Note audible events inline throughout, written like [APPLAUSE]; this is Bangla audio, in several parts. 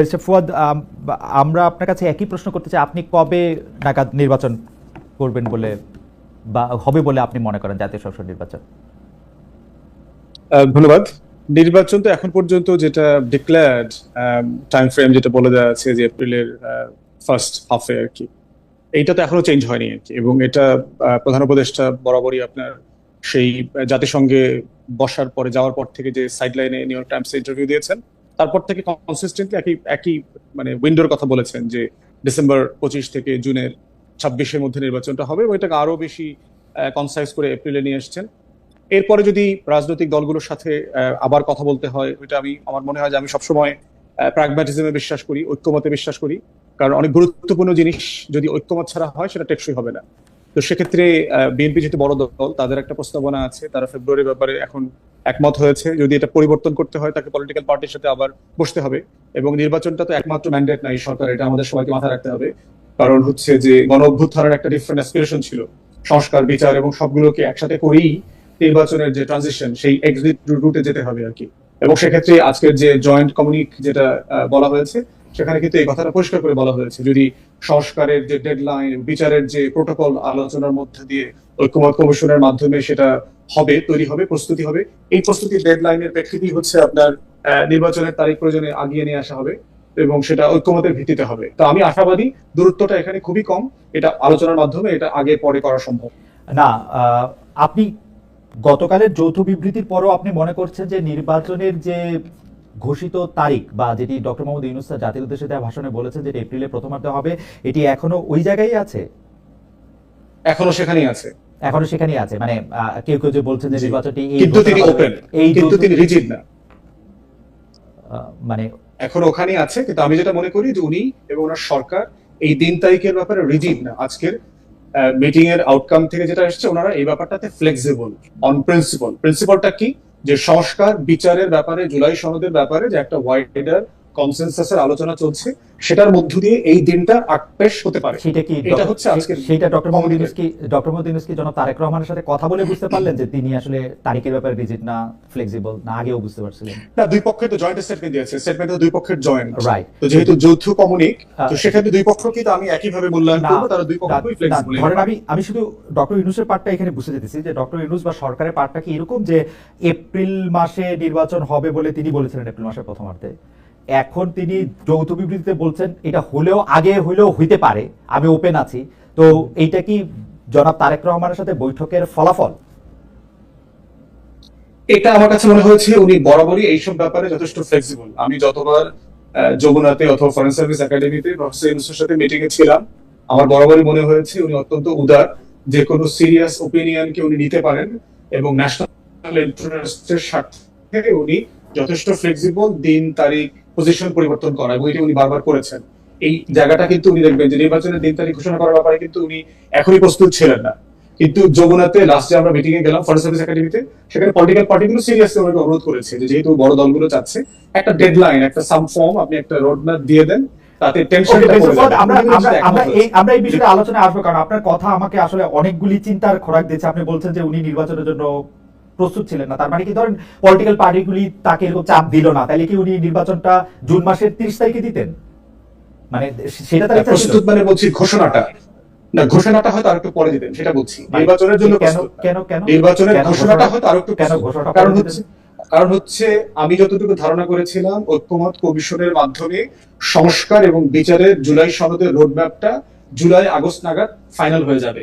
ব্যারিস্টার ফুয়াদ আমরা আপনার কাছে একই প্রশ্ন করতে চাই, আপনি কবে নাগাদ নির্বাচন করবেন বলে বা হবে বলে আপনি মনে করেন জাতীয় সংসদ নির্বাচন? ধন্যবাদ। নির্বাচন তো এখন পর্যন্ত যেটা ডিক্লেয়ার্ড টাইম ফ্রেম যেটা বলে দেওয়া আছে যে এপ্রিলের ফার্স্ট হাফে আর কি। এইটা তো এখনও চেঞ্জ হয়নি আর কি। এবং এটা প্রধান উপদেষ্টা বরাবরই আপনার সেই জাতিসংঘে বসার পরে, যাওয়ার পর থেকে যে সাইডলাইনে নিউ ইয়র্ক টাইমস ইন্টারভিউ দিয়েছেন তারপর থেকে কনসিস্টেন্টলি একই একই মানে উইন্ডোর কথা বলেছেন যে ডিসেম্বর পঁচিশ থেকে জুনের ছাব্বিশের মধ্যে নির্বাচনটা হবে এবং এটাকে আরও বেশি কনসাইজ করে এপ্রিলে নিয়ে এসছেন। এরপরে যদি রাজনৈতিক দলগুলোর সাথে আবার কথা বলতে হয়, ওইটা আমি, আমার মনে হয় যে আমি সবসময় প্র্যাগম্যাটিজমে বিশ্বাস করি, ঐক্যমতে বিশ্বাস করি। কারণ অনেক গুরুত্বপূর্ণ জিনিস যদি ঐক্যমত ছাড়া হয়, সেটা টেকসই হবে না। তো সেক্ষেত্রে বিএনপি যেহেতু বড় দল, তাদের একটা প্রস্তাবনা আছে, তারা ফেব্রুয়ারির ব্যাপারে এখন একমত হয়েছে। যদি এটা পরিবর্তন করতে হয়, তাকে পলিটিক্যাল পার্টির সাথে আবার বসতে হবে। এবং নির্বাচনটা তো একমাত্র ম্যান্ডেট নাই সরকার, এটা আমাদের সবাইকে মাথায় রাখতে হবে। কারণ হচ্ছে যে গণ অভ্যুত্থানের একটা ডিফারেন্ট অ্যাসপিরেশন ছিল। সংস্কার, বিচার এবং সবগুলোকে একসাথে করেই নির্বাচনের যে ট্রানজিশন সেই এক্সিট রুটে যেতে হবে আর কি। এবং সেক্ষেত্রে আজকের যে জয়েন্ট কমিউনিক যেটা বলা হয়েছে সেখানে কিন্তু এই কথাটা পরিষ্কার করে বলা হয়েছে। যদি সংস্কারের যে ডেডলাইন বিচারের যে প্রোটোকল আলোচনার মধ্যে দিয়ে ঐক্যমত কমিশনের মাধ্যমে সেটা হবে, তৈরি হবে, প্রস্তুতি হবে, এই প্রস্তুতির ডেডলাইনের প্রেক্ষিতেই হচ্ছে আপনার নির্বাচনের তারিখ প্রয়োজনে আগিয়ে নিয়ে আসা হবে এবং সেটা ঐক্যমতের ভিত্তিতে হবে। তো আমি আশাবাদী দূরত্বটা এখানে খুবই কম, এটা আলোচনার মাধ্যমে এটা আগে পরে করা সম্ভব। না আপনি গতকালের যৌথ বিবৃতির পরও আপনি মনে করছেন যে নির্বাচনের যে ঘোষিত তারিখ বা যেটি ডক্টর মোহাম্মদ ইউনুস জাতির উদ্দেশ্যে দেওয়া ভাষণে বলেছেন যে এপ্রিলের প্রথমার্ধে হবে এটি এখনও ওই জায়গায় আছে? এখনও সেখানেই আছে। এখনও সেখানেই আছে মানে কেউ কেউ যে বলছেন যে নির্বাচনটি এই কিন্তু তিনি ওপেন এই কিন্তু তিনি রিজিড না। মানে এখন ওখানেই আছে কিন্তু আমি যেটা মনে করি যে উনি এবং ওনার সরকার এই দিন তারিখের ব্যাপারে রিজিড না। আজকের মিটিং এর আউটকাম থেকে যেটা এসেছে ওনারা এই ব্যাপারটাতে ফ্লেক্সিবল অন প্রিন্সিপাল প্রিন্সিপালটা কি? যে সংস্কার বিচারের ব্যাপারে জুলাই সনদের ব্যাপারে যে একটা ওয়াইডার কনসেনসাসের আলোচনা চলছে সেটার মধ্য দিয়ে এই দিনটা আকপেশ হতে পারে। সেটা কি এটা হচ্ছে আজকের সেটা ডক্টর মোহাম্মদ। ইউনুস কি ডক্টর মোহাম্মদ ইউনুস কি জনাব তারেক রহমানের সাথে কথা বলে বুঝতে পারলেন যে তিনি আসলে তারিখের ব্যাপারে রিজিট না ফ্লেক্সিবল না আগেও বুঝতে পারছিলেন? না দুই পক্ষের তো জয়েন্ট স্টেটমেন্ট দিয়েছে। স্টেটমেন্ট দুই পক্ষের জয়েন্ট রাইট তো যেহেতু যৌথ কমিউনিক তো সেক্ষেত্রে দুই পক্ষকে তো আমি একই ভাবে মূল্যায়ন না, তারা দুই পক্ষই ফ্লেক্সিবল ধরেন আমি আমি শুধু ডক্টর ইউনুসের পার্টটা এখানে বুঝতে যেতেছি যে ডক্টর ইউনুস বা সরকারের পার্টটা কি এরকম যে এপ্রিল মাসে নির্বাচন হবে বলে তিনি বলেছিলেন এপ্রিল মাসের প্রথমার্ধে? এখন তিনি যৌথ বিবৃতিতে বলছেন, এটা হলেও আগে হলেও হইতে পারে, আমি ওপেন আছি। তো এইটা কি জনাব তারেক রহমানের সাথে বৈঠকের ফলাফল? এটা আমার কাছে মনে হয়েছে উনি বরাবরই এইসব ব্যাপারে যথেষ্ট ফ্লেক্সিবল আমি যতবার যমুনাতে অথবা ফরেন সার্ভিস একাডেমিতে প্রফেসর সাথে মিটিং এ ছিলাম, আমার বরাবরই মনে হয়েছে উনি অত্যন্ত উদার, যে কোনো সিরিয়াস ওপিনিয়নকে উনি নিতে পারেন এবং ন্যাশনাল ইন্টারেস্টের স্বার্থে উনি যথেষ্ট ফ্লেক্সিবল দিন, তারিখ পজিশন পরিবর্তন করা এবং এটি উনি বারবার করেছেন। এই জায়গাটা কিন্তু উনি দেখবেন যে নির্বাচনের দিন তারিখ ঘোষণা করার ব্যাপারে কিন্তু উনি এখনই প্রস্তুত ছিলেন না। কিন্তু যমুনাতে লাস্টে আমরা মিটিং এ গেলাম ফরেন সার্ভিস একাডেমিতে সেখানে পলিটিক্যাল পার্টিগুলো সিরিয়াসলি ওনাকে অনুরোধ করেছে যে যেহেতু বড় দলগুলো চাচ্ছে একটা ডেডলাইন একটা সাম ফর্ম আপনি একটা রোড ম্যাপ দিয়ে দেন তাতে আমরা আমরা আমরা এই আমরা এই বিষয়ে আলোচনায় আসব কারণ আপনার কথা আমাকে আসলে অনেকগুলি চিন্তার খোরাক দিচ্ছে আপনি বলছেন যে উনি নির্বাচনের জন্য প্রস্তুত ছিলেন না। তার মানে কি ধরেন পলিটিক্যাল পার্টিগুলি তাকে এরকম চাপ দিল না। তাহলে কি উনি নির্বাচনটা জুন মাসের তিরিশ তারিখে দিতেন? মানে সেটা তার প্রস্তুত মানে বলছি ঘোষণাটা। না ঘোষণাটা হয়তো আর একটু পরে দিবেন সেটা বলছি। মানে নির্বাচনের জন্য কেন কেন কেন নির্বাচনের ঘোষণাটা ঘোষণা- হয়তো আরও একটু কেন। ঘোষণাটা কারণ হচ্ছে কারণ হচ্ছে আমি যতটুকু ধারণা করেছিলাম ঐক্যমত কমিশনের মাধ্যমে সংস্কার এবং বিচারের জুলাই সনদের রোডম্যাপটা জুলাই আগস্ট নাগাদ ফাইনাল হয়ে যাবে।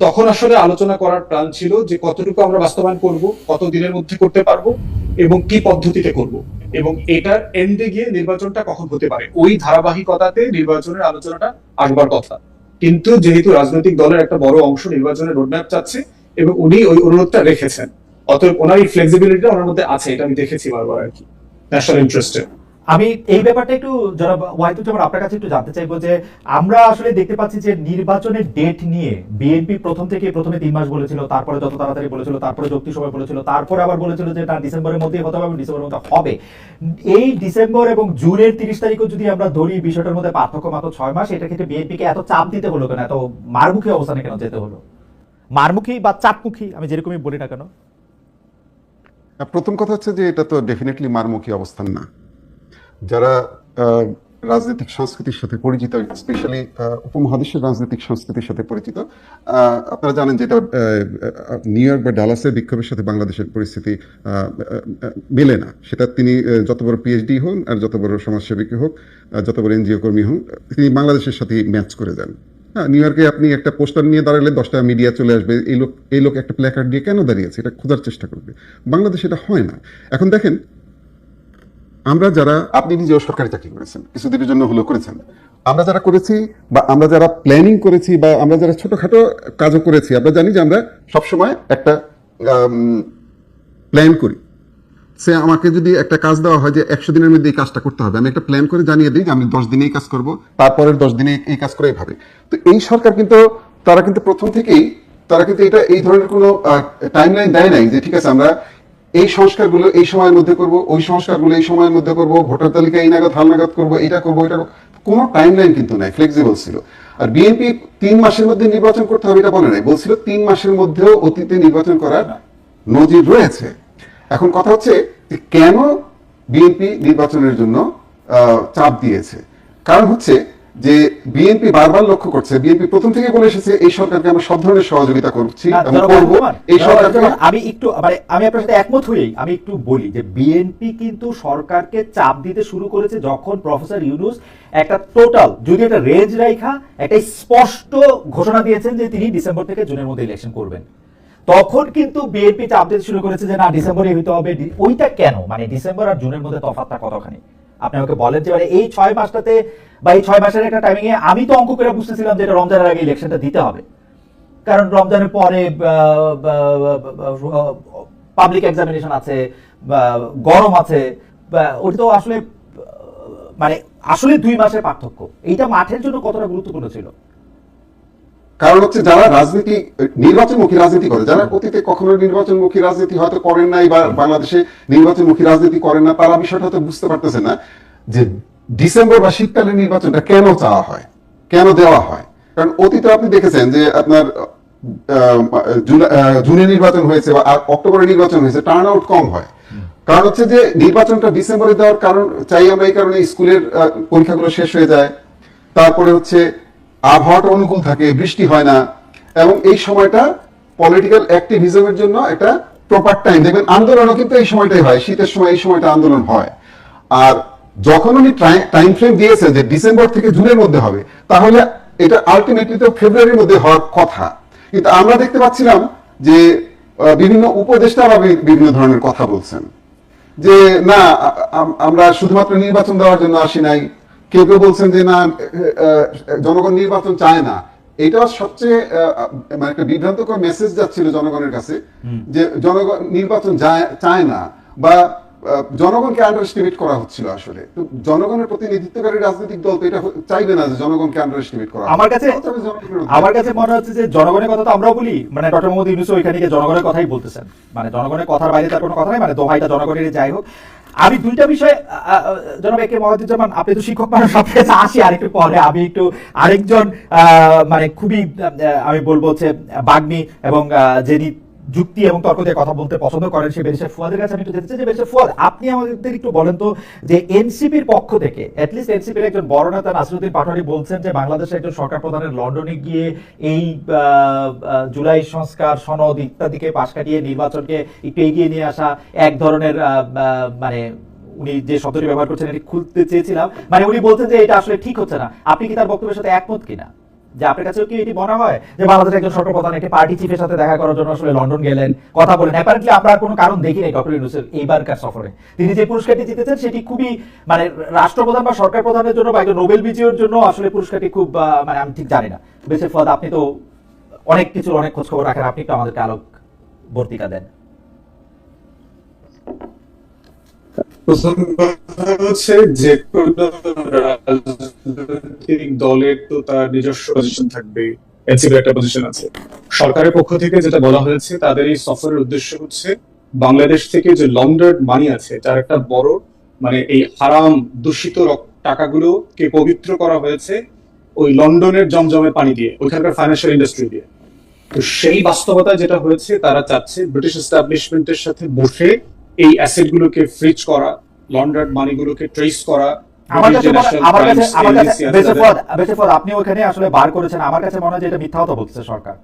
তখন আসলে আলোচনা করার প্ল্যান ছিল যে কতটুকু আমরা বাস্তবায়ন করব, কত দিনের মধ্যে করতে পারব এবং কি পদ্ধতিতে করব। এবং এটার এন্ডে গিয়ে নির্বাচনটা কখন হতে পারে? ওই ধারাবাহিকতাতে নির্বাচনের আলোচনাটা আসবার কথা। কিন্তু যেহেতু রাজনৈতিক দলের একটা বড় অংশ নির্বাচনের রোডম্যাপ চাচ্ছে এবং উনি ওই অনুরোধটা রেখেছেন, অতএব ওনার এই ফ্লেক্সিবিলিটিটা ওনার মধ্যে আছে, এটা আমি দেখেছি বারবার আর কি ন্যাশনাল ইন্টারেস্টে আমি এই ব্যাপারটা একটু জনাব ওয়াহিদুজ্জামান আপনার কাছে একটু জানতে চাইব যে আমরা আসলে দেখতে পাচ্ছি যে নির্বাচনের ডেট নিয়ে বিএনপি প্রথম থেকে প্রথমে তিন মাস বলেছিল, তারপরে যত তাড়াতাড়ি বলেছিল, তারপরে যুক্তি সময় বলেছিল, তারপরে আবার বলেছিল যে না ডিসেম্বরের মধ্যেই হতে হবে ডিসেম্বরের মধ্যে হবে। এই ডিসেম্বর এবং জুনের তিরিশ তারিখও যদি আমরা ধরি, বিষয়টার মধ্যে পার্থক্য মাত্র ছয় মাস এটা ক্ষেত্রে বিএনপিকে এত চাপ দিতে হলো কেন? এত মারমুখী অবস্থানে কেন যেতে হলো? মারমুখী বা চাপমুখী, আমি যেরকমই বলি না কেন? প্রথম কথা হচ্ছে যে এটা তো ডেফিনেটলি মারমুখী অবস্থান না। যারা রাজনৈতিক সংস্কৃতির সাথে পরিচিত স্পেশালি উপমহাদেশের রাজনৈতিক সংস্কৃতির সাথে পরিচিত আপনারা জানেন যেটা নিউ ইয়র্ক বা ডালাসের বিক্ষোভের সাথে বাংলাদেশের পরিস্থিতি মেলে না। সেটা তিনি যত বড় পিএইচডি হন আর যত বড় সমাজসেবী হোক যত বড় এনজিও কর্মী হন তিনি বাংলাদেশের সাথে ম্যাচ করে যান। হ্যাঁ নিউ ইয়র্কে আপনি একটা পোস্টার নিয়ে দাঁড়ালে দশটা মিডিয়া চলে আসবে, এই লোক এই লোক একটা প্ল্যাকার্ড দিয়ে কেন দাঁড়িয়েছে এটা খোঁজার চেষ্টা করবে। বাংলাদেশে এটা হয় না। এখন দেখেন আমরা যারা আপনি নিজেও সরকারি চাকরি করেছেন, কিছুদিনের জন্য হলেও করেছেন। আমরা যারা করেছি বা আমরা যারা প্ল্যানিং করেছি বা আমরা যারা ছোটখাটো কাজও করেছি, আমরা জানি যে আমরা সবসময় একটা প্ল্যান করি। সে আমাকে যদি একটা কাজ দেওয়া হয় যে একশো দিনের মধ্যে এই কাজটা করতে হবে, আমি একটা প্ল্যান করে জানিয়ে দিই যে আমি দশ দিনে এই কাজ করব, তারপরের দশ দিনে এই কাজ করে এইভাবে তো এই সরকার কিন্তু, তারা কিন্তু প্রথম থেকেই, তারা কিন্তু এটা এই ধরনের কোনো টাইম টাইমলাইন দেয় নাই যে ঠিক আছে আমরা এই সংস্কারগুলো এই সময়ের মধ্যে করব, ওই সংস্কারগুলো এই সময়ের মধ্যে করব, ভোটার তালিকা এই নাগাদ, হাল নাগাদ করব এটা করব এটা। কোনো টাইমলাইন কিন্তু নাই ফ্লেক্সিবল ছিল। আর বিএনপি তিন মাসের মধ্যে নির্বাচন করতে হবে এটা বলে নাই, বলছিল তিন মাসের মধ্যেও অতীতে নির্বাচন করার নজির রয়েছে। এখন কথা হচ্ছে কেন বিএনপি নির্বাচনের জন্য চাপ দিয়েছে? কারণ হচ্ছে যে বিএনপি বারবার লক্ষ্য করছে বিএনপি প্রথম থেকে বলে এসেছে এই সরকারকে আমরা সব ধরনের সহযোগিতা করছি এই সরকারকে আমি একটু মানে আমি আপনার সাথে একমত হয়েই আমি একটু বলি যে বিএনপি কিন্তু সরকারকে চাপ দিতে শুরু করেছে যখন প্রফেসর ইউনুস একটা টোটাল যদি একটা রেঞ্জ রেখা একটা স্পষ্ট ঘোষণা দিয়েছেন যে তিনি ডিসেম্বর থেকে জুনের মধ্যে ইলেকশন করবেন। তখন কিন্তু বিএনপি চাপ দিতে শুরু করেছে যে না ডিসেম্বরে হইতে হবে। ওইটা কেন? মানে ডিসেম্বর আর জুনের মধ্যে তফাৎটা কতখানি? আপনি আমাকে বলেন যে মানে এই ছয় মাসটাতে বা এই ছয় মাসের একটা টাইমিংয়ে আমি তো অঙ্ক করে বুঝতেছিলাম যে এটা রমজানের আগে ইলেকশনটা দিতে হবে। কারণ রমজানের পরে পাবলিক এক্সামিনেশন আছে গরম আছে ওটা তো আসলে মানে আসলে দুই মাসের পার্থক্য। এইটা মাঠের জন্য কতটা গুরুত্বপূর্ণ ছিল? কারণ হচ্ছে যারা রাজনীতি, নির্বাচনমুখী রাজনীতি করে, যারা অতীতে কখনো নির্বাচনমুখী রাজনীতি হয়তো করেন নাই বা বাংলাদেশে নির্বাচনমুখী রাজনীতি করেন না, তারা বিষয়টা হয়তো বুঝতে পারতেছে না যে ডিসেম্বর বা শীতকালীন নির্বাচনটা কেন চাওয়া হয়, কেন দেওয়া হয়। কারণ অতীতে আপনি দেখেছেন যে আপনার জুনে নির্বাচন হয়েছে বা অক্টোবরে নির্বাচন হয়েছে টার্ন আউট কম হয়। কারণ হচ্ছে যে নির্বাচনটা ডিসেম্বরে দেওয়ার কারণ, চাই আমরা এই কারণে স্কুলের পরীক্ষাগুলো শেষ হয়ে যায়। তারপরে হচ্ছে আবহাওয়াটা অনুকূল থাকে, বৃষ্টি হয় না। এবং এই সময়টা পলিটিক্যাল অ্যাক্টিভিজমের জন্য একটা প্রপার টাইম দেখবেন আন্দোলনও কিন্তু এই সময়টাই হয়। শীতের সময় এই সময়টা আন্দোলন হয়। আর যখন উনি টাইম ফ্রেম দিয়েছেন যে ডিসেম্বর থেকে জুনের মধ্যে হবে, তাহলে এটা আলটিমেটলি তো ফেব্রুয়ারির মধ্যে হওয়ার কথা। কিন্তু আমরা দেখতে পাচ্ছিলাম যে বিভিন্ন উপদেষ্টারা বি- বিভিন্ন ধরনের কথা বলছেন। যে, না আমরা শুধুমাত্র নির্বাচন দেওয়ার জন্য আসি নাই। কেউ কেউ বলছেন যে না জনগণ নির্বাচন চায় না। এটা সবচেয়ে মানে একটা বিভ্রান্তকর মেসেজ যাচ্ছিল জনগণের কাছে যে জনগণ নির্বাচন চায় না বা জনগণকে আন্ডার এস্টিমেট করা হচ্ছিল আসলে। তো জনগণের প্রতিনিধিত্বকারী রাজনৈতিক দল তো এটা চাইবে না যে জনগণকে আন্ডার এস্টিমেট করা আমার কাছে। আমার কাছে মনে হচ্ছে যে জনগণের কথা তো আমরাও বলি। মানে ডক্টর মোহাম্মদ ইউনুসও এখানে গিয়ে জনগণের কথাই বলতেছেন। মানে জনগণের কথার বাইরে তার কোনো কথা নাই মানে দোহাইটা জনগণের যাই হোক। আমি দুইটা বিষয়ে জনাব একে মহাদুজ্জামান আপনি তো শিক্ষক মানুষ আপনার কাছে আসি আরেকটু পরে আমি একটু আরেকজন মানে খুবই আমি বলব হচ্ছে বাগ্মী এবং যিনি যুক্তি এবং তর্ক দিয়ে কথা বলতে পছন্দ করেন সেই বেরিসার ফুয়াদের কাছে আমি একটু যেতে চাই যে বেরিসার ফুয়াদ, আপনি আমাদের একটু বলেন তো যে এনসিপির পক্ষ থেকে অ্যাটলিস্ট এনসিপির একজন বড় নেতা নাসিরুদ্দিন পাটোয়ারি বলছেন যে বাংলাদেশের একজন সরকার প্রধানের লন্ডনে গিয়ে এই জুলাই সংস্কার সনদ ইত্যাদিকে পাশ কাটিয়ে নির্বাচনকে একটু এগিয়ে নিয়ে আসা এক ধরনের মানে উনি যে শব্দটি ব্যবহার করছেন এটি খুলতে চেয়েছিলাম। মানে উনি বলছেন যে এটা আসলে ঠিক হচ্ছে না। আপনি কি তার বক্তব্যের সাথে একমত কিনা? যে আপনার কাছেও কি এটি মনে হয় যে বাংলাদেশের একজন সরকার একটি পার্টি চিফের সাথে দেখা করার জন্য আসলে লন্ডন গেলেন? কথা বলেন। অ্যাপারেন্টলি আপনার কোনো কারণ দেখি নাই ডক্টর ইউনুসের এইবারকার সফরে। তিনি যে পুরস্কারটি জিতেছেন, সেটি খুবই মানে রাষ্ট্রপ্রধান বা সরকার প্রধানের জন্য বা একজন নোবেল বিজয়ীর জন্য আসলে পুরস্কারটি খুব মানে আমি ঠিক জানি না। বেশি ফদ আপনি তো অনেক কিছু অনেক খোঁজ খবর রাখেন। আপনি একটু আমাদেরকে আলোক বর্তিকা দেন। প্রথম কথা হচ্ছে যে কোনো রাজনৈতিক দলের তো তার নিজস্ব পজিশন থাকবে একটা পজিশন আছে। সরকারের পক্ষ থেকে যেটা বলা হয়েছে, তাদের এই সফরের উদ্দেশ্য হচ্ছে বাংলাদেশ থেকে যে লন্ডার্ড মানি আছে, যার একটা বড় মানে এই হারাম দূষিত টাকাগুলোকে পবিত্র করা হয়েছে ওই লন্ডনের জমজমে পানি দিয়ে, ওইখানকার ফাইন্যান্সিয়াল ইন্ডাস্ট্রি দিয়ে। তো সেই বাস্তবতা যেটা হয়েছে, তারা চাচ্ছে ব্রিটিশ এস্টাবলিশমেন্টের সাথে বসে এই অ্যাসেট গুলোকে ফ্রিজ করা লন্ডার্ড মানিগুলোকে ট্রেস করা আমার কাছে মনে- আমার কাছে আমার কাছে আপনি ওখানে আসলে বার করেছেন। আমার কাছে মনে হয় যে এটা মিথ্যা কথা বলছে সরকার।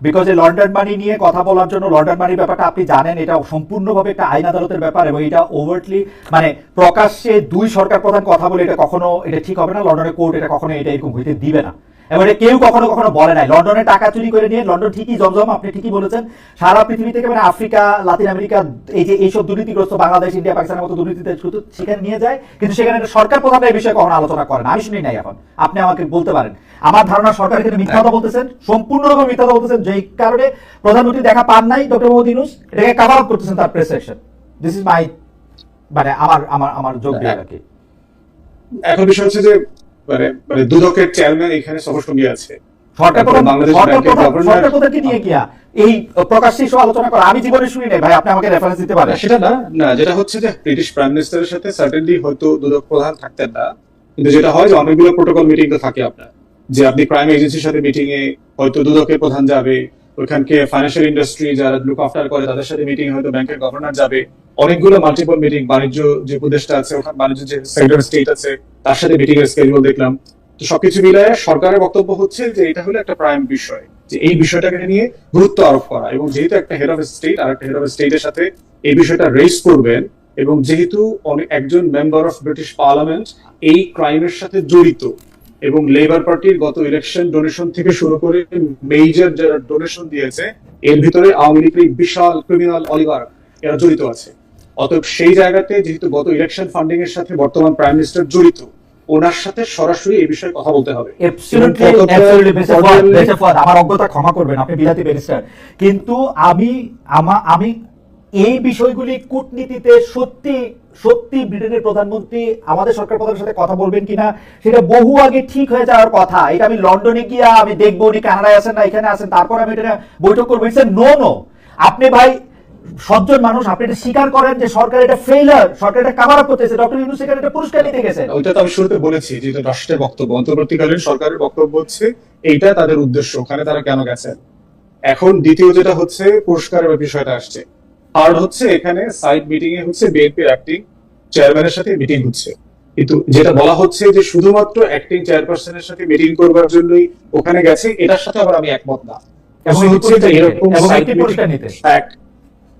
বিকজ এই লন্ডন মানি নিয়ে কথা বলার জন্য লন্ডন মানির ব্যাপারটা আপনি জানেন এটা সম্পূর্ণভাবে একটা আইন আদালতের ব্যাপার এবং এটা ওভারটলি মানে প্রকাশ্যে দুই সরকার প্রধান কথা বলে এটা কখনো এটা ঠিক হবে না লন্ডনের কোর্ট এটা কখনো এটা এরকম হইতে দিবে না। এবং এটা কেউ কখনো কখনো বলে নাই। লন্ডনে টাকা চুরি করে নিয়ে লন্ডন ঠিকই জমজম আপনি ঠিকই বলেছেন। সারা পৃথিবী থেকে মানে আফ্রিকা লাতিন আমেরিকা এই যে এইসব দুর্নীতিগ্রস্ত বাংলাদেশ ইন্ডিয়া পাকিস্তানের মতো দুর্নীতিতে শুধু সেখানে নিয়ে যায়। কিন্তু সেখানে সরকার প্রধান এই বিষয়ে কখনো আলোচনা করেন আমি শুনি নাই এখন। আপনি আমাকে বলতে পারেন। আমার ধারণা সরকার এখানে মিথ্যা কথা বলতেছেন। সম্পূর্ণরকম মিথ্যা কথা বলতেছেন। যেই কারণে প্রধানমন্ত্রী দেখা পান নাই ডক্টর মোহাম্মদ ইউনুস। এটাকে কাভার আপ করতেছেন তার press section this is my মানে আমার আমার আমার যোগ দিয়ে আর কি। এখন বিষয় হচ্ছে যে মানে মানে দুদকের চেয়ারম্যান এখানে সঙ্গে আছে। সরকার প্রধান বাংলাদেশ সরকার ব্যাংকের প্রধান গভর্নর- সরকার প্রধানকে নিয়ে গিয়া এই আলোচনা করা আমি জীবনে শুনি নাই ভাই আপনি আমাকে রেফারেন্স দিতে পারেন। সেটা না না যেটা হচ্ছে যে ব্রিটিশ প্রাইম মিনিস্টারের সাথে সার্টেনলি হয়তো দুদক প্রধান থাকতেন না। কিন্তু যেটা হয় যে অনেকগুলো প্রোটোকল মিটিং তো থাকে আপনার। যে আপনি ক্রাইম এজেন্সির সাথে মিটিং এ হয়তো দুদকের প্রধান যাবে ওইখানকে ফাইন্যান্সিয়াল ইন্ডাস্ট্রি যারা লুক আফটার করে তাদের সাথে মিটিং হয়তো ব্যাংকের গভর্নর যাবে। অনেকগুলো মাল্টিপল মিটিং বাণিজ্য যে উপদেষ্টা আছে, ওখানে বাণিজ্য যে সেক্রেটারি স্টেট আছে, তার সাথে মিটিং এর স্কেডিউল দেখলাম। তো সবকিছু মিলায় সরকারের বক্তব্য হচ্ছে যে এটা হলো একটা প্রাইম বিষয়, যে এই বিষয়টাকে নিয়ে গুরুত্ব আরোপ করা। এবং যেহেতু একটা হেড অফ স্টেট আর একটা হেড অফ স্টেটের সাথে এই বিষয়টা রেজ করবেন, এবং যেহেতু একজন মেম্বার অফ ব্রিটিশ পার্লামেন্ট এই ক্রাইমের সাথে জড়িত, এবং লেবার পার্টির গত ইলেকশন ডোনেশন থেকে শুরু করে মেজর যারা ডোনেশন দিয়েছে, এর ভিতরে আওয়ামী লীগের বিশাল ক্রিমিনাল অলিভার এরা জড়িত আছে। অতএব সেই জায়গাতে যেহেতু গত ইলেকশন ফান্ডিং এর সাথে বর্তমান প্রাইম মিনিস্টার জড়িত ওনার সাথে সরাসরি এই বিষয়ে কথা বলতে হবে। আমার অজ্ঞতা ক্ষমা করবেন আপনি বিলাতি ব্যারিস্টার। কিন্তু আমি আমা- আমি এই বিষয়গুলি কূটনীতিতে সত্যি সত্যি ব্রিটেনের প্রধানমন্ত্রী আমাদের সরকার প্রধানের সাথে কথা বলবেন কিনা সেটা বহু আগে ঠিক হয়ে যাওয়ার কথা। এটা আমি লন্ডনে গিয়া আমি দেখব উনি কানাডায় আছেন না এখানে আছেন তারপর আমি এটা বৈঠক করব। নো নো আপনি ভাই সজ্জন মানুষ আপনি এটা স্বীকার করেন যে সরকার এটা ফেইলার সরকার এটা কাভার আপ করতেছে। ডক্টর ইউনুস এখানে এটা পুরস্কার নিতে গেছেন। ওইটা তো আমি শুরুতে বলেছি যে এটা রাষ্ট্রের বক্তব্য। অন্তর্বর্তীকালীন সরকারের বক্তব্য হচ্ছে এইটা তাদের উদ্দেশ্য ওখানে তারা কেন গেছেন? এখন দ্বিতীয় যেটা হচ্ছে পুরস্কারের বিষয়টা আসছে। থার্ড হচ্ছে এখানে সাইড মিটিং এ হচ্ছে বিএনপির অ্যাক্টিং চেয়ারম্যানের সাথে মিটিং হচ্ছে। কিন্তু যেটা বলা হচ্ছে যে শুধুমাত্র অ্যাক্টিং চেয়ারপারসনের সাথে মিটিং করবার জন্যই ওখানে গেছে এটার সাথে আবার আমি একমত না। এবং হচ্ছে যে এরকম এবং side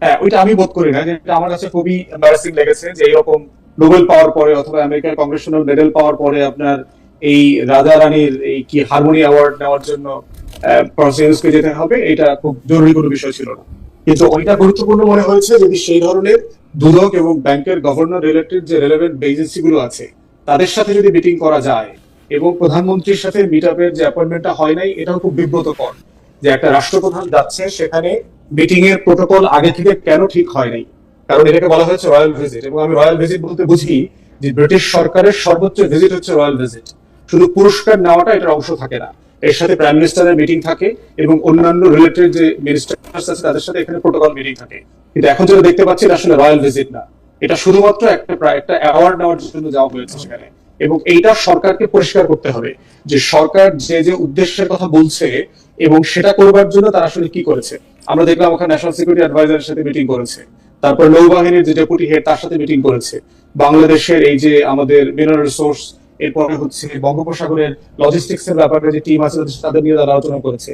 হ্যাঁ ওইটা আমি বোধ করি না যেটা আমার কাছে খুবই এম্বারাসিং লেগেছে যে এরকম নোবেল পাওয়ার পরে অথবা আমেরিকার কংগ্রেশনাল মেডেল পাওয়ার পরে আপনার এই রাজা রানীর এই কি হারমোনি অ্যাওয়ার্ড নেওয়ার জন্য প্রসিডেন্সকে যেতে হবে, এটা খুব জরুরি কোনো বিষয় ছিল না। কিন্তু ওইটা গুরুত্বপূর্ণ মনে হয়েছে যদি সেই ধরনের দুদক এবং ব্যাংকের গভর্নর রিলেটেড যে রেলেভেন্ট এজেন্সি গুলো আছে, তাদের সাথে যদি মিটিং করা যায় এবং প্রধানমন্ত্রীর সাথে মিট আপের যে অ্যাপয়েন্টমেন্টটা হয় নাই, এটাও খুব বিব্রতকর। যে একটা রাষ্ট্রপ্রধান যাচ্ছে, সেখানে মিটিং এর প্রোটোকল আগে থেকে কেন ঠিক হয় নাই কারণ এটাকে বলা হয়েছে রয়্যাল ভিজিট এবং আমি রয়্যাল ভিজিট বলতে বুঝি যে ব্রিটিশ সরকারের সর্বোচ্চ ভিজিট হচ্ছে রয়্যাল ভিজিট শুধু পুরস্কার নেওয়াটা এটার অংশ থাকে না। এর সাথে প্রাইম মিনিস্টারের মিটিং থাকে এবং অন্যান্য রিলেটেড যে মিনিস্টার আছে, তাদের সাথে এখানে প্রোটোকল মিটিং থাকে। কিন্তু এখন যেটা দেখতে পাচ্ছি, এটা আসলে রয়্যাল ভিজিট না। এটা শুধুমাত্র একটা প্রায় একটা অ্যাওয়ার্ড নেওয়ার জন্য যাওয়া হয়েছে সেখানে। এবং এইটা সরকারকে পরিষ্কার করতে হবে যে সরকার যে যে উদ্দেশ্যের কথা বলছে এবং সেটা করবার জন্য তারা আসলে কি করেছে? আমরা দেখলাম ওখানে ন্যাশনাল সিকিউরিটি অ্যাডভাইজারের সাথে মিটিং করেছে। তারপর নৌবাহিনীর যে ডেপুটি হেড তার সাথে মিটিং করেছে। বাংলাদেশের এই যে আমাদের মিনারেল রিসোর্স এরপরে হচ্ছে বঙ্গোপসাগরের লজিস্টিক্স এর ব্যাপারে যে টিম আছে, তাদের নিয়ে তারা আলোচনা করেছে।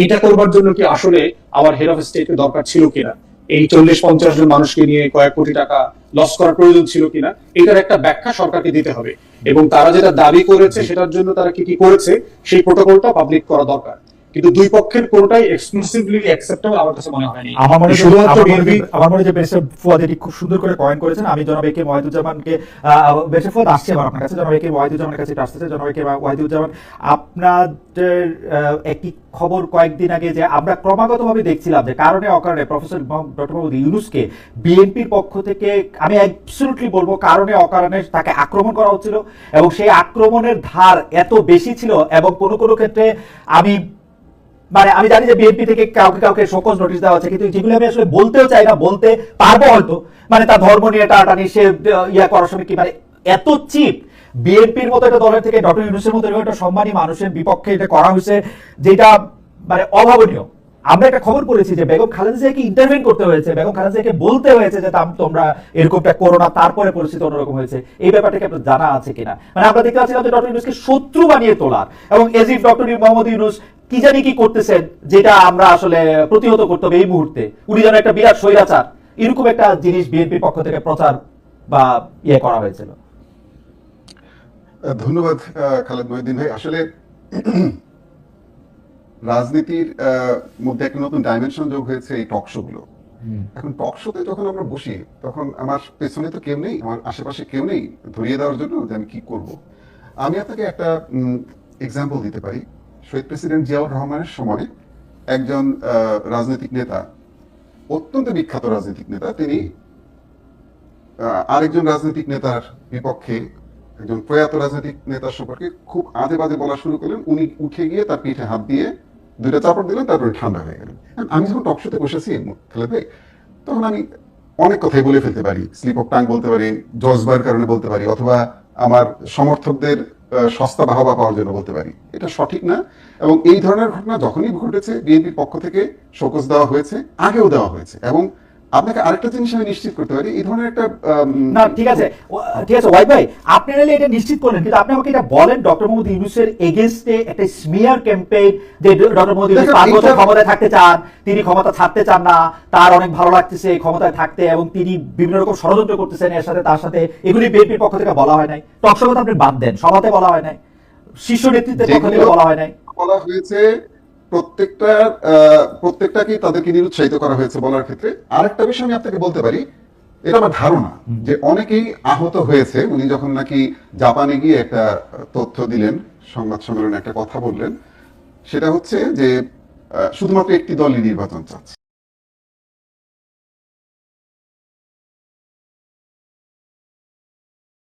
এইটা করবার জন্য কি আসলে আমার হেড অফ স্টেটকে দরকার ছিল কিনা? এই চল্লিশ পঞ্চাশ জন মানুষকে নিয়ে কয়েক কোটি টাকা লস করার প্রয়োজন ছিল কিনা? এটার একটা ব্যাখ্যা সরকারকে দিতে হবে। এবং তারা যেটা দাবি করেছে, সেটার জন্য তারা কি কি করেছে, সেই প্রোটোকলটা পাবলিক করা দরকার। কিন্তু দুই পক্ষের কোনটাই এক্সক্লুসিভলি অ্যাকসেপ্টেবল আমার কাছে মনে হয়নি। আমার মনে শুধুমাত্র আমার বিএনপি আমার মনে যে বেসর ফুয়াদ এটি খুব সুন্দর করে কয়েন করেছেন। আমি জনাব একে ওয়াহিদুজ্জামানকে বেসর ফুয়াদ আসছে আবার আপনার কাছে। জনাব একে ওয়াহিদুজ্জামানের কাছে এটা আসতেছে। জনাব একে ওয়াহিদুজ্জামান আপনাদের একটি খবর কয়েকদিন আগে যে আমরা ক্রমাগতভাবে দেখছিলাম যে কারণে অকারণে প্রফেসর ডক্টর মোহাম্মদ ইউনুসকে বিএনপির পক্ষ থেকে আমি অ্যাবসলিউটলি বলব কারণে অকারণে তাকে আক্রমণ করা হচ্ছিল এবং সেই আক্রমণের ধার এত বেশি ছিল এবং কোনো কোনো ক্ষেত্রে আমি মানে আমি জানি যে বিএনপি থেকে কাউকে কাউকে শোকজ নোটিশ দেওয়া আছে কিন্তু যেগুলো আমি আসলে বলতেও চাই না, বলতে পারব হয়তো। মানে তার ধর্ম নিয়ে টাটানি সে ইয়া করার সময় কি? মানে এত চিপ। বিএনপির মতো একটা দলের থেকে ডক্টর ইউনুসের মতো একটা সম্মানী মানুষের বিপক্ষে এটা করা হয়েছে, যেটা মানে অভাবনীয়। আমরা একটা খবর পড়েছি যে বেগম খালেদা জিয়াকে ইন্টারভেন করতে হয়েছে, বেগম খালেদা জিয়াকে বলতে হয়েছে যে তাম- তোমরা এরকমটা করো না, তারপরে পরিস্থিতি অন্যরকম হয়েছে। এই ব্যাপারটা কি জানা আছে কিনা? মানে আমরা দেখতে পাচ্ছিলাম যে ডক্টর ইউনুসকে শত্রু বানিয়ে তোলার, এবং এজিফ ডক্টর মোহাম্মদ ইউনুস কি জানি কি করতেছেন যেটা আমরা আসলে প্রতিহত করতে হবে এই মুহূর্তে। উনি যেন একটা বিরাট স্বৈরাচার। এরকম একটা জিনিস বিএনপির পক্ষ থেকে প্রচার বা ইয়ে করা হয়েছিল। ধন্যবাদ খালেদ মহিউদ্দিন ভাই। আসলে [CLEARS THROAT] রাজনীতির মধ্যে একটা নতুন ডাইমেনশন যোগ হয়েছে এই টক শো গুলো। এখন টক শোতে যখন আমরা বসি তখন আমার পেছনে তো কেউ নেই আমার আশেপাশে কেউ নেই। ধরিয়ে দেওয়ার জন্য যে আমি কি করব। আমি আপনাকে একটা এক্সাম্পল দিতে পারি। শহীদ প্রেসিডেন্ট জিয়াউর রহমানের সময় একজন রাজনৈতিক নেতা, অত্যন্ত বিখ্যাত রাজনৈতিক নেতা, তিনি আরেকজন রাজনৈতিক নেতার বিপক্ষে একজন প্রয়াত রাজনৈতিক নেতার সম্পর্কে খুব আজে বাজে বলা শুরু করলেন। উনি উঠে গিয়ে তার পিঠে হাত দিয়ে দুইটা চাপড় দিলেন, তারপরে ঠান্ডা হয়ে গেলেন। And আমি যখন টক শোতে বসেছি ভাই তখন আমি অনেক কথাই বলে ফেলতে পারি। স্লিপ অফ টাং বলতে পারি, জজবার কারণে বলতে পারি, অথবা আমার সমর্থকদের সস্তা বাহবা পাওয়ার জন্য বলতে পারি। এটা সঠিক না। এবং এই ধরনের ঘটনা যখনই ঘটেছে, বিএনপির পক্ষ থেকে শোকজ দেওয়া হয়েছে, আগেও দেওয়া হয়েছে। এবং আপনাকে আরেকটা জিনিস আমি নিশ্চিত করতে পারি এই ধরনের একটা না ঠিক আছে। ঠিক আছে ওয়াই ভাই আপনি নাহলে এটা নিশ্চিত করলেন কিন্তু আপনি আমাকে এটা বলেন ডক্টর মোহাম্মদ ইউনুসের এগেনস্টে একটা স্মিয়ার ক্যাম্পেইন যে ডক্টর মোহাম্মদ ইউনুস পাঁচ বছর ক্ষমতায় থাকতে চান তিনি ক্ষমতা ছাড়তে চান না তার অনেক ভালো লাগতেছে এই ক্ষমতায় থাকতে এবং তিনি বিভিন্ন রকম ষড়যন্ত্র করতেছেন এর সাথে তার সাথে এগুলি বিএনপির পক্ষ থেকে বলা হয় নাই। টকশো কথা আপনি বাদ দেন সভাতে বলা হয় নাই। শীর্ষ নেতৃত্বের পক্ষ থেকে বলা হয় নাই। বলা হয়েছে প্রত্যেকটা প্রত্যেকটাকেই তাদেরকে নিরুৎসাহিত করা হয়েছে বলার ক্ষেত্রে। আরেকটা বিষয় আমি আপনাকে বলতে পারি, এটা আমার ধারণা যে অনেকেই আহত হয়েছে। উনি যখন নাকি জাপানে গিয়ে একটা তথ্য দিলেন, সংবাদ সম্মেলনে একটা কথা বললেন, সেটা হচ্ছে যে শুধুমাত্র একটি দলই নির্বাচন চাচ্ছে।